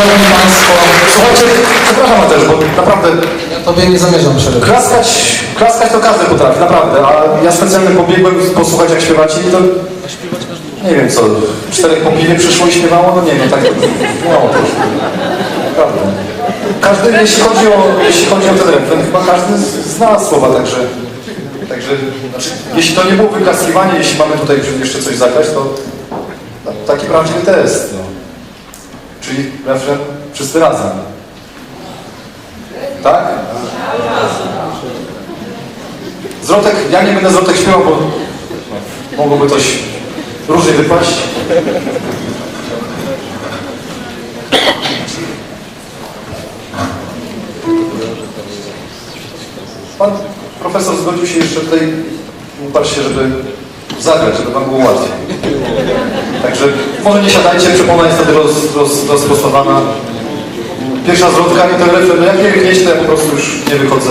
Szanowni Państwo, Słuchajcie, przepraszam też, bo naprawdę ja Tobie nie zamierzam przerywać. klaskać, klaskać to każdy potrafi, naprawdę. A ja specjalnie pobiegłem posłuchać jak śpiewacie i to... Nie wiem co, czterech po piwie przyszło i śpiewało, no nie wiem, tak mało też. Naprawdę. Każdy, jeśli chodzi o, jeśli chodzi o ten refren, chyba każdy zna słowa, także... Także, znaczy, jeśli to nie było wyklaskiwanie, jeśli mamy tutaj jeszcze coś zagrać, to taki prawdziwy test. No. Czyli refren wszyscy razem. Tak? Zwrotek, ja nie będę zwrotek śpiewał, bo mogłoby coś różnie wypaść. Pan profesor zgodził się jeszcze tutaj, uparł się, żeby zagrać, żeby wam było łatwiej. Może nie siadajcie, przepona jest wtedy roz, roz, rozprostowana. Pierwsza zwrotka i ten refren, jak nie wygniecie, to ja po prostu już nie wychodzę